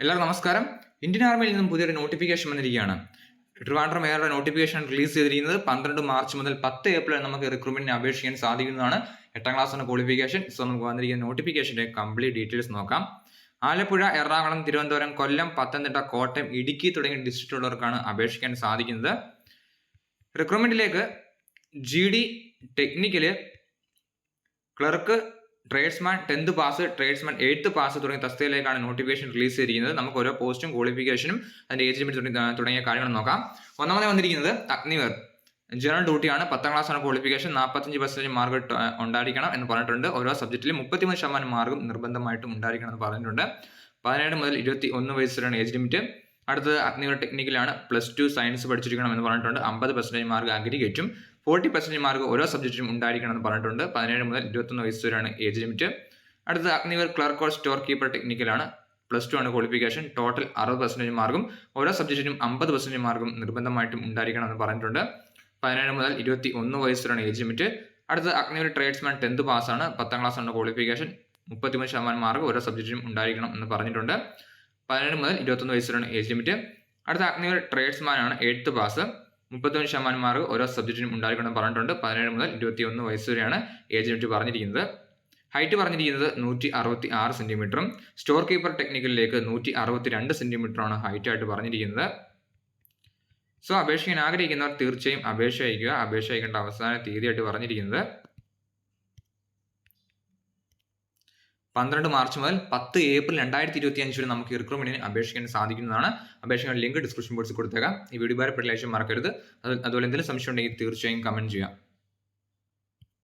എല്ലാവർക്കും നമസ്കാരം. ഇന്ത്യൻ ആർമിയിൽ നിന്നും പുതിയൊരു നോട്ടിഫിക്കേഷൻ വന്നിരിക്കുകയാണ്. ട്രിവാൻഡ്രം എയറുടെ നോട്ടിഫിക്കേഷൻ റിലീസ് ചെയ്തിരിക്കുന്നത് പന്ത്രണ്ട് മാർച്ച് മുതൽ പത്ത് ഏപ്രിൽ നമുക്ക് റിക്രൂട്ട്മെന്റിന് അപേക്ഷിക്കാൻ സാധിക്കുന്നതാണ്. എട്ടാം ക്ലാസ്സിന്റെ ക്വാളിഫിക്കേഷൻ സോ നമുക്ക് വന്നിരിക്കുന്ന നോട്ടിഫിക്കേഷന്റെ കംപ്ലീറ്റ് ഡീറ്റെയിൽസ് നോക്കാം. ആലപ്പുഴ എറണാകുളം തിരുവനന്തപുരം കൊല്ലം പത്തനംതിട്ട കോട്ടയം ഇടുക്കി തുടങ്ങിയ ഡിസ്ട്രിക്റ്റുള്ളവർക്കാണ് അപേക്ഷിക്കാൻ സാധിക്കുന്നത്. റിക്രൂട്ട്മെന്റിലേക്ക് G technical clerk tradesman tenth pass tradesman eighth pass തുടങ്ങിയ തസ്തികയിലേക്കാണ് നോട്ടിഫിക്കേഷൻ റിലീസ് ചെയ്തിരിക്കുന്നത്. നമുക്ക് ഓരോ പോസ്റ്റും ക്വാളിഫിക്കേഷനും അതിന്റെ ഏജ് ലിമിറ്റ് തുടങ്ങിയ കാര്യങ്ങൾ നോക്കാം. ഒന്നാമതായി വന്നിരിക്കുന്നത് അഗ്നിവർ ജനറൽ ഡ്യൂട്ടിയാണ് പത്താം ക്ലാസ്സാണ് ക്വാളിഫിക്കേഷൻ നാൽപ്പത്തഞ്ച് പെർസെന്റേജ് മാർക്ക് ഉണ്ടായിരിക്കണം എന്ന് പറഞ്ഞിട്ടുണ്ട്. ഓരോ സബ്ജക്റ്റിലും മുപ്പത്തിമൂന്ന് ശതമാനം മാർക്കും നിർബന്ധമായിട്ടും ഉണ്ടായിരിക്കണം എന്ന് പറഞ്ഞിട്ടുണ്ട്. പതിനേഴ് മുതൽ ഇരുപത്തി ഒന്ന് വയസ്സ് വരെയാണ് ഏജ് ലിമിറ്റ്. അടുത്തത് അഗ്നിവർ ടെക്നിക്കലാണ് പ്ലസ് ടു സയൻസ് പഠിച്ചിരിക്കണം എന്ന് പറഞ്ഞിട്ടുണ്ട്. അമ്പത് പെർസെന്റേജ് മാർക്ക് അഗ്രിഗേറ്റും ഫോർട്ടി പെർസെന്റേജ് മാർക്ക് ഓരോ സബ്ജക്റ്റിലും ഉണ്ടായിരിക്കണം എന്ന് പറഞ്ഞിട്ടുണ്ട്. പതിനേഴ് മുതൽ ഇരുപത്തൊന്ന് വയസ്സ് വരെയാണ് ഏജ് ലിമിറ്റ് അടുത്തത് Agniveer clerk or store keeper ടെക്നിക്കലാണ് plus two ആണ് ക്വാളിഫിക്കേഷൻ ടോട്ടൽ അറുപത് പെർസെന്റേജ് മാർക്കും ഓരോ സബ്ജക്റ്റിനും അമ്പത് പെർസെന്റേജ് മാർക്കും നിർബന്ധമായിട്ടും ഉണ്ടായിരിക്കണം എന്ന് പറഞ്ഞിട്ടുണ്ട്. പതിനേഴ് മുതൽ ഇരുപത്തി ഒന്ന് വയസ്സ് വരെയാണ് ഏജ് ലിമിറ്റ് അടുത്ത അഗ്നിവർ ട്രേഡ്സ്മാൻ ടെൻത്ത് പാസ്സാണ് പത്താം ക്ലാസ് ആണ് ക്വാളിഫിക്കേഷൻ മുപ്പത്തിമൂന്ന് ശതമാനം മാർക്ക് ഓരോ സബ്ജക്റ്റിനും ഉണ്ടായിരിക്കണം എന്ന് പറഞ്ഞിട്ടുണ്ട്. പതിനേഴ് മുതൽ ഇരുപത്തൊന്ന് വയസ്സ് വരെയാണ് ഏജ് ലിമിറ്റ് അടുത്ത അഗ്നിവർ ട്രേഡ്സ്മാൻ ആണ് എയ്ത്ത് പാസ് മുപ്പത്തൊന്ന് ശതമാനം മാർക്ക് ഓരോ സബ്ജക്റ്റിനും ഉണ്ടായിരിക്കണം പറഞ്ഞിട്ടുണ്ട്. പതിനേഴ് മുതൽ ഇരുപത്തി ഒന്ന് വയസ്സ് വരെയാണ് ഏജ് ലിമിറ്റ് പറഞ്ഞിരിക്കുന്നത്. ഹൈറ്റ് പറഞ്ഞിരിക്കുന്നത് നൂറ്റി അറുപത്തി ആറ് സെന്റിമീറ്ററും സ്റ്റോർ കീപ്പർ ടെക്നിക്കലിലേക്ക് നൂറ്റി അറുപത്തി രണ്ട് സെന്റിമീറ്ററാണ് ഹൈറ്റ് ആയിട്ട് പറഞ്ഞിരിക്കുന്നത്. സോ അപേക്ഷിക്കാൻ ആഗ്രഹിക്കുന്നവർ തീർച്ചയായും അപേക്ഷ അയക്കുക അപേക്ഷ അയക്കേണ്ട അവസാന തീയതിയായിട്ട് പറഞ്ഞിരിക്കുന്നത് പന്ത്രണ്ട് മാർച്ച് മുതൽ പത്ത് ഏപ്രിൽ രണ്ടായിരത്തി ഇരുപത്തി അഞ്ച് വരെ നമുക്ക് റിക്രൂട്ട്മെന്റിന് അപേക്ഷിക്കാൻ സാധിക്കുന്നതാണ്. അപേക്ഷിക്കാൻ ലിങ്ക് ഡിസ്ക്രിപ്ഷൻ ബോക്സിൽ കൊടുത്തേക്കാം. ഈ വീഡിയോ ഉപകാരപ്പെട്ട ലക്ഷ്യം മറക്കരുത്. അതുപോലെ എന്തെങ്കിലും സംശയം ഉണ്ടെങ്കിൽ തീർച്ചയായും കമന്റ് ചെയ്യാം.